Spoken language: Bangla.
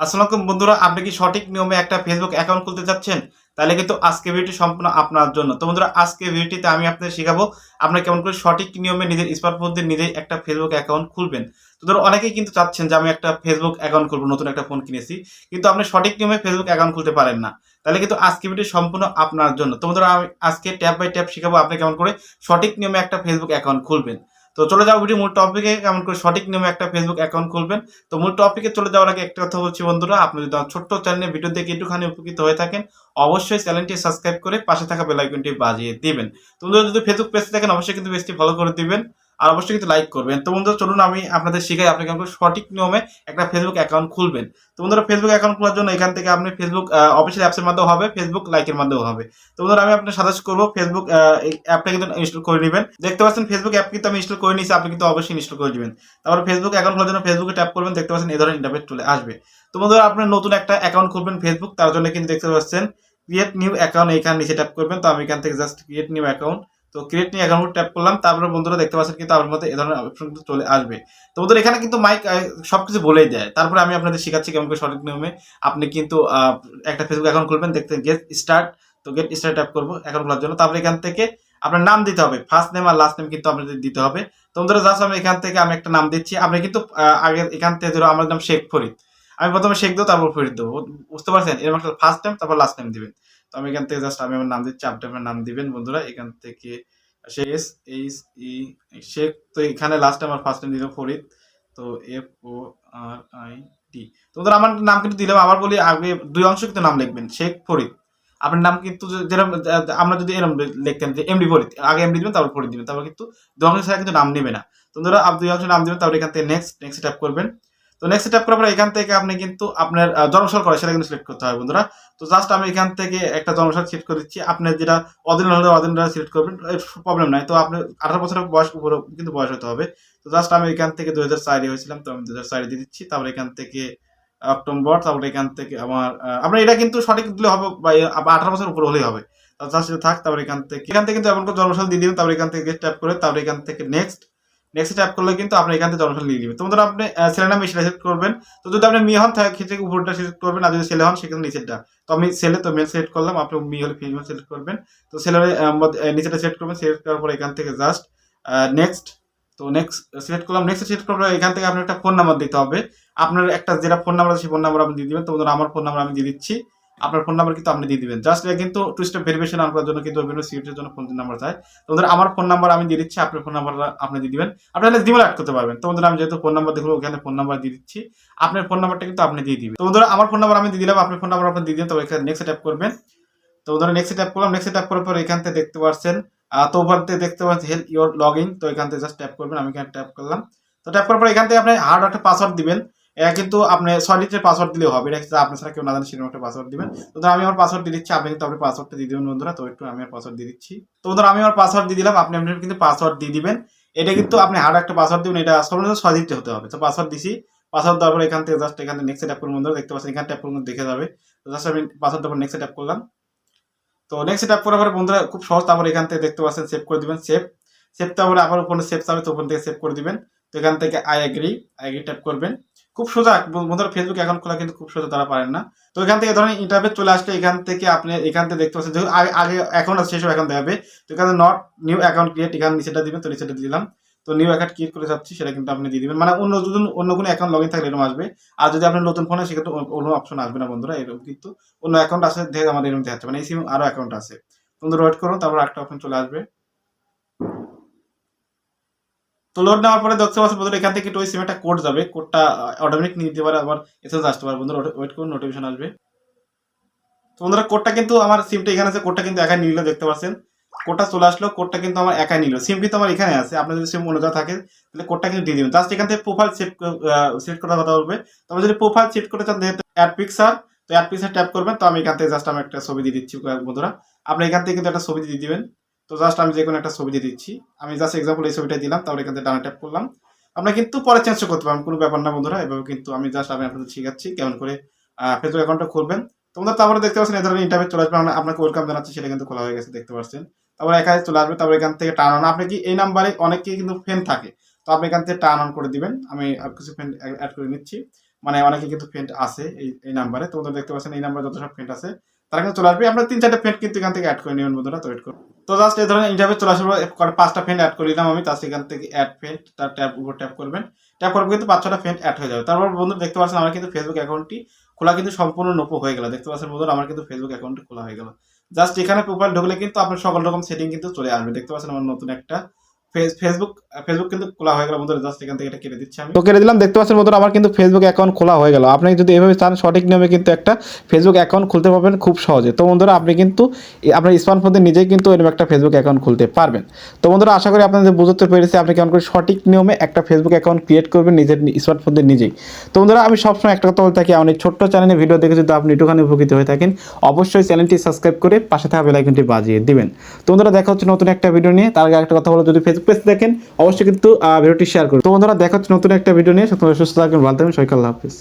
আসসালামু আলাইকুম বন্ধুরা, আপনি কি সঠিক নিয়মে একটা ফেসবুক অ্যাকাউন্ট খুলতে চাচ্ছেন? তাহলে কিন্তু আজকে ভিডিওটি সম্পূর্ণ আপনার জন্য। তো বন্ধুরা, আজকে ভিডিওটিতে আমি আপনাদের শেখাবো আপনারা কেমন করে সঠিক নিয়মে নিজের স্মার্টফোন দিয়ে নিজেই একটা ফেসবুক অ্যাকাউন্ট খুলবেন। তো ধরো, অনেকেই কিন্তু চাচ্ছেন যে আমি একটা ফেসবুক অ্যাকাউন্ট খুলবো, নতুন একটা ফোন কিনেছি। কিন্তু আপনি সঠিক নিয়মে ফেসবুক অ্যাকাউন্ট খুলতে পারেন না। তাহলে কিন্তু আজকে ভিডিও সম্পূর্ণ আপনার জন্য। তো বন্ধুরা, আমি আজকে ট্যাপ বাই ট্যাপ শেখাবো আপনি কেমন করে সঠিক নিয়মে একটা ফেসবুক অ্যাকাউন্ট খুলবেন। তো চলে যাও ভিডিও মূল টপিকে কেমন করে সঠিক নিয়মে একটা ফেসবুক অ্যাকাউন্ট খুলবেন। তো মূল টপিকে চলে যাওয়ার আগে একটা কথা বলছি বন্ধুরা, আপনি যদি ছোট্ট চ্যানেলে ভিডিও দেখে একটুখানি উপকৃত হয়ে থাকেন, অবশ্যই চ্যানেলটি সাবস্ক্রাইব করে পাশে থাকা বেলাইকনটি বাজিয়ে দিবেন। তো যদি ফেসবুক পেজ থাকেন অবশ্যই কিন্তু পেজটি ফলো করে দিবেন। আর অবশ্যই কিন্তু লাইক করবেন। তো বন্ধুরা, চলুন আমি আপনাদের শিখাই আপনি করে সঠিক নিয়মে একটা ফেসবুক অ্যাকাউন্ট খুলবেন। তো বন্ধুরা ফেসবুক অ্যাকাউন্ট খোলার জন্য এখান থেকে আপনি ফেসবুক অফিসিয়াল অ্যাপসের মাধ্যমে হবে ফেসবুক লাইকের মাধ্যমে হবে। তো বন্ধুরা, আমি আপনার সাজেস্ট করব ফেসবুক অ্যাপটা কিন্তু ইনস্টল করে নেবেন। দেখতে পাচ্ছেন ফেসবুক অ্যাপ কিন্তু আমি ইনস্টল করে নিয়েছি, আপনি কিন্তু অবশ্যই ইনস্টল করে নেবেন। তারপর ফেসবুক অ্যাকাউন্ট খোলার জন্য ফেসবুকে ট্যাপ করবেন, দেখতে পাচ্ছেন এই ধরনের ইন্টারভেট চলে আসবে। তো বন্ধুরা আপনার নতুন একটা অ্যাকাউন্ট খুলবেন ফেসবুক তার জন্য কিন্তু দেখতে পাচ্ছেন ক্রিয়েট নিউ অ্যাকাউন্ট এখানে নিচে ট্যাপ করবেন। তো আমি এখান থেকে জাস্ট ক্রিয়েট নিউ অ্যাকাউন্ট তো ক্রিয়েট নিউ অ্যাকাউন্ট ট্যাপ করলাম তারপরে বন্ধুরা দেখতে পাচ্ছেন কিন্তু আপনার মধ্যে এই ধরনের অপশন কিন্তু চলে আসবে। তো বন্ধুরা এখানে কিন্তু মাইক সবকিছু বলেই দেয়। তারপরে আমি আপনাদের শেখাচ্ছি কেমন করে সঠিক নিয়মে আপনি কিন্তু একটা ফেসবুক অ্যাকাউন্ট খুলবেন দেখতে গেট স্টার্ট তো গেট স্টার্ট ট্যাপ করব অ্যাকাউন্ট খোলার জন্য। তারপরে এখান থেকে আপনার নাম দিতে হবে। ফার্স্ট নেম আর লাস্ট নেম কিন্তু আপনাদের দিতে হবে। তো বন্ধুরা জাস্ট আমি এখান থেকে আমি একটা নাম দিচ্ছি। আপনি কিন্তু আহ, আগে এখান থেকে ধরো আমার নাম শেখ ফরিদ। আমি প্রথমে শেখ দেবো তারপর ফরিদ দেবো। বুঝতে পারছেন? এরকম ফার্স্ট নেম তারপর লাস্ট নেম দিবেন। তো আমি এখান থেকে জাস্ট আমি আমার নাম দিচ্ছি, আপনি আপনার নাম দিবেন বন্ধুরা, এখান থেকে শেষ, এইচ ই শেখ তো এখানে লাস্ট আমার ফার্স্ট নেম দিল ফরিদ, তো F O R I T. তো বন্ধুরা, আমার নাম কিন্তু দিলাম, আবার বলি আগে দুই অংশ কিন্তু নাম লিখবেন, শেখ ফরিদ। আপনার নাম কিন্তু যেরকম আমরা যদি এরকম লিখতেন যে এমডি ফরিদ, আগে এমডি দিবেন, তারপর ফরিদ দিবেন, তারপর কিন্তু দুই অংশ ছাড়া কিন্তু নাম নেবে না। তো ধরো আপনি দুই অংশ নাম দিবেন, তারপর এখান থেকে নেক্সট নেক্সট ট্যাপ করবেন। তো নেক্সট ট্যাপ করার পর এখান থেকে আপনি কিন্তু আপনার জন্মসাল করে সেটা কিন্তু সিলেক্ট করতে হবে বন্ধুরা। তো জাস্ট আমি এখান থেকে একটা জন্মসাল সিলেক্ট করে দিচ্ছি। আপনার যেটা অদিন হলে অদিন সিলেক্ট করবেন প্রবলেম নাই। তো আপনার আঠারো বছরের বয়স উপরে কিন্তু বয়স হতে হবে। তো জাস্ট আমি এখান থেকে দুই হাজার চারে হয়েছিলাম, তো আমি দু হাজার চারে দিয়ে দিচ্ছি। তারপরে এখান থেকে অক্টোবর, তারপরে এখান থেকে আমার আপনার এটা কিন্তু সঠিক দিলে হবে বা আঠারো বছর উপরে হলেই হবে। জাস্ট থাক, তারপরে এখান থেকে এখান থেকে কিন্তু এমন করে জন্মসাল দিয়ে দিবেন, তারপরে এখান থেকে ট্যাপ করে, তারপরে এখান থেকে নেক্সট নেক্সট ট্যাপ করলে কিন্তু আপনি এখান থেকে জন্মসাল নিয়ে দিবেন তো বন্ধুরা, আপনি ছেলে নাম সিলেক্ট করবেন। তো যদি আপনি মেয়ে হন, তাহলে ক্ষেত্রে উপরটা সিলেক্ট করবেন। আর যদি ছেলে হন সেখানে নিচেরটা তো আমি ছেলে তো মেল সিলেক্ট করলাম। আপনি মেয়ে হলে ফিমেল সিলেক্ট করবেন। তো ছেলের নিচেটা সিলেক্ট করবেন। সিলেক্ট করার পর এখান থেকে জাস্ট নেক্সট তো নেক্সট সিলেক্ট করলাম। নেক্সট সিলেক্ট পর এখান থেকে আপনার একটা ফোন নাম্বার দিতে হবে। আপনার একটা যেটা ফোন নাম্বার আছে, সেই ফোন নাম্বার আপনি দিয়ে দিবেন। তো আমার ফোন নাম্বার আমি দিয়ে দিচ্ছি। আপনার ফোন নাম্বার কিন্তু আপনি দিয়ে দিবেন। জাস্ট কিন্তু টু স্টেপ ভেরিফিকেশন করার জন্য কিন্তু বিভিন্ন সিউটের জন্য ফোন নাম্বার চাই। তো বন্ধুরা, আমার ফোন নাম্বার আমি দিয়ে দিচ্ছি, আপনার ফোন নাম্বার আপনি দিয়ে দিবেন। আপনি তাহলে জিমেল অ্যাড করতে পারবেন। তো বন্ধুরা, আমি যেহেতু ফোন নাম্বার দেখব ওখানে ফোন নাম্বার দিয়ে দিচ্ছি। আপনার ফোন নাম্বারটা কিন্তু আপনি দিয়ে দিবেন। তো আমার ফোন নাম্বার আমি দিয়ে দিলাম, আপনার ফোন নাম্বার আপনি দিয়ে দিন তো এখানে নেক্সট ট্যাপ করবেন। তো বন্ধুরা নেক্সট ট্যাপ করলাম নেক্সট ট্যাপ করার পর এখান থেকে দেখতে পাচ্ছেন তো থেকে দেখতে পাচ্ছেন হেল্প ইউর লগ ইন তো এখান থেকে জাস্ট ট্যাপ করবেন, আমি এখানে ট্যাপ করলাম। তো ট্যাপ করার পর এখান থেকে আপনি হার্ড একটা পাসওয়ার্ড দিবেন। এটা কিন্তু আপনি ছয় ডিজিটের পাসওয়ার্ড দিলেও হবে। এটা আপনার ছাড়া কেউ না জানে সেরকম একটা পাসওয়ার্ড দিবেন। তো ধরো আমি আমার পাসওয়ার্ড দিয়ে দিচ্ছি, আপনি কিন্তু আপনার পাসওয়ার্ডটা দিয়ে দিবেন বন্ধুরা। তো একটু আমি আমার পাসওয়ার্ড দিয়ে দিচ্ছি। তো বন্ধুরা, আমি আমার পাসওয়ার্ড দিয়ে দিলাম, আপনি আপনার কিন্তু পাসওয়ার্ড দিয়ে দিবেন। এটা কিন্তু আপনি হার্ড একটা পাসওয়ার্ড দিবেন, এটা সর্বনিম্ন ছয় ডিজিট হতে হবে। তো পাসওয়ার্ড দিছি। পাসওয়ার্ড দেওয়ার পর এখান থেকে জাস্ট এখান থেকে নেক্সট ট্যাপ করুন বন্ধুরা, দেখতে পাচ্ছেন, এখানে ট্যাপ করুন, দেখে যাবে। তো জাস্ট আমি পাসওয়ার্ড দেওয়ার নেক্সট ট্যাপ করলাম। তো নেক্সট ট্যাপ করার পরে বন্ধুরা, খুব সহজ, তারপর এখান থেকে দেখতে পাচ্ছেন সেভ করে দিবেন সেভ সেভ তারপরে আবার উপরে সেভ যাবে তো ওপর থেকে সেভ করে দিবেন। তো এখান থেকে I agree I agree tap করবেন। খুব সোজা, বন্ধুরা ফেসবুক অ্যাকাউন্ট খোলা কিন্তু খুব সোজা, তারা পারেন না। তো এখান থেকে ধরেন ইন্টারভিউ চলে আসলে এখান থেকে আপনি এখান থেকে দেখতে পাচ্ছেন, যেহেতু আগে আগে অ্যাকাউন্ট আছে, সেসব অ্যাকাউন্ট দেখাবে। তো এখানে নট নিউ অ্যাকাউন্ট ক্রিয়েট এখানে নিচেটা দিবেন, তো নিচেটা দিলাম। তো নিউ অ্যাকাউন্ট ক্রিয়েট করে যাচ্ছি, সেটা কিন্তু আপনি দিয়ে দিবেন। মানে অন্য যদি অন্য কোনো অ্যাকাউন্ট লগ ইন থাকলে এরকম আসবে। আর যদি আপনার নতুন ফোনে সেক্ষেত্রে অন্য অপশন আসবে না, বন্ধুরা, এরকম কিন্তু। অন্য অ্যাকাউন্ট আছে দেখে আমাদের এরকম দেখাচ্ছে। মানে এই সিম আরও অ্যাকাউন্ট আছে। বন্ধুরা ওয়েট করুন, তারপর একটা অপশন চলে আসবে। তো লোড নেওয়ার পরে দেখতে পাচ্ছেন বন্ধুরা, এখান থেকে ওই সিম একটা কোড যাবে। কোডটা অটোমেটিক নিয়ে দিতে পারে, আবার এসএস আসতে পারে বন্ধুরা ওয়েট করুন নোটিফিকেশন আসবে। তো বন্ধুরা কোডটা কিন্তু আমার সিমটা এখানে আছে কোডটা কিন্তু একাই নিল দেখতে পাচ্ছেন কোডটা চলে আসলো কোডটা কিন্তু আমার একাই নিল। সিম কিন্তু আমার এখানে আছে। আপনার যদি সিম অন্য জায়গায় থাকে, তাহলে কোডটা কিন্তু দিয়ে দিবেন। জাস্ট এখান থেকে প্রোফাইল সেট সেট করার কথা বলবে। তবে যদি প্রোফাইল সেট করতে চান অ্যাড পিকচার তো অ্যাড পিকচার ট্যাপ করবেন। তো আমি এখান থেকে জাস্ট আমি একটা ছবি দিয়ে দিচ্ছি, বন্ধুরা। আপনি এখান থেকে কিন্তু একটা ছবি দিয়ে দিবেন। তো জাস্ট আমি যে কোনো একটা ছবি দিয়ে দিচ্ছি। আমি জাস্ট এক্সাম্পল এই ছবিটা দিলাম তারপরে এখান থেকে ডানা ট্যাপ করলাম। আপনার কিন্তু পরে চেঞ্জ করতে পারবেন কোনো ব্যাপার না বন্ধুরা, এভাবে কিন্তু আমি জাস্ট আমি আপনাদের শিখাচ্ছি কেমন করে ফেসবুক অ্যাকাউন্টটা খুলবেন। তোমরা তারপরে দেখতে পাচ্ছেন এই ধরনের ইন্টারভিউ চলে আসবে, আমরা আপনাকে ওয়েলকাম জানাচ্ছি, সেটা কিন্তু খোলা হয়ে গেছে, দেখতে পাচ্ছেন। তারপরে এখানে চলে আসবে, তারপরে এখান থেকে টার্ন অন আপনি কি এই নাম্বারে অনেকেই কিন্তু ফ্যান থাকে, তো আপনি এখান থেকে টার্ন অন করে দিবেন। আমি আর কিছু ফ্যান অ্যাড করে নিচ্ছি। মানে অনেকে কিন্তু ফ্রেন্ড আছে এই এই নাম্বারে তো বন্ধুরা দেখতে পাচ্ছেন এই নাম্বারে যত সব ফ্রেন্ড আছে, তারা কিন্তু চলে আসবে। আপনার তিন চারটা ফ্রেন্ড কিন্তু এখান থেকে অ্যাড করে নেবেন বন্ধুরা, তো ওয়েট করুন। তো জাস্ট এই ধরনের ইন্টারভিউ চলে আসার পাঁচটা ফ্রেন্ড অ্যাড করে দিলাম আমি, তার সেখান থেকে অ্যাড ফ্রেন্ড তার ট্যাপ উপর ট্যাপ করবেন। ট্যাপ করব কিন্তু পাঁচ ছটা ফ্রেন্ড অ্যাড হয়ে যাবে। তারপর বন্ধু, দেখতে পাচ্ছেন আমার কিন্তু ফেসবুক অ্যাকাউন্টটি খোলা কিন্তু সম্পূর্ণ নোপো হয়ে গেল। দেখতে পাচ্ছেন বন্ধু আমার কিন্তু ফেসবুক অ্যাকাউন্টটি খোলা হয়ে গেল। জাস্ট এখানে প্রোফাইল ঢুকলে কিন্তু আপনার সকল রকম সেটিং কিন্তু চলে আসবে। দেখতে পাচ্ছেন আমার নতুন একটা ফেসবুক ফেসবুক কিন্তু খোলা হয়ে গেল বন্ধুরা জাস্ট এখান থেকে এটা কেটে দিচ্ছি আমি। তো কেটে দিলাম, দেখতে পাচ্ছেন বন্ধুরা, আমার কিন্তু ফেসবুক অ্যাকাউন্ট খোলা হয়ে গেল। আপনি যদি এভাবে চান, সঠিক নিয়মে কিন্তু একটা ফেসবুক অ্যাকাউন্ট খুলতে পারবেন খুব সহজে। তো বন্ধুরা, আপনি কিন্তু আপনার স্মার্টফোনে নিজেই কিন্তু এরকম একটা ফেসবুক অ্যাকাউন্ট খুলতে পারবেন। তো বন্ধুরা, আশা করি আপনাদের বুঝতে পেরেছি, আপনি কেমন করে সঠিক নিয়মে একটা ফেসবুক অ্যাকাউন্ট ক্রিয়েট করবেন নিজের স্মার্টফোন দিয়ে নিজেই। তো বন্ধুরা, আমি সবসময় একটা কথা বলে থাকি, আমার ছোট্ট চ্যানেলে ভিডিও দেখে যদি আপনি একটুখানি উপকৃত হয়ে থাকেন, অবশ্যই চ্যানেলটি সাবস্ক্রাইব করে পাশে থাকা বেলাইকনটি বাজিয়ে দিবেন। তো বন্ধুরা, দেখা হচ্ছে নতুন একটা ভিডিও নিয়ে। তার আগে একটা কথা বলো, যদি ফেসবুক পেজ দেখেন, অবশ্যই কিন্তু ভিডিওটি শেয়ার করুন। তো বন্ধুরা, দেখা হচ্ছে নতুন একটা ভিডিও নিয়ে। সুস্থ থাকবেন, ভালো থাকবেন আল্লাহ হাফিজ।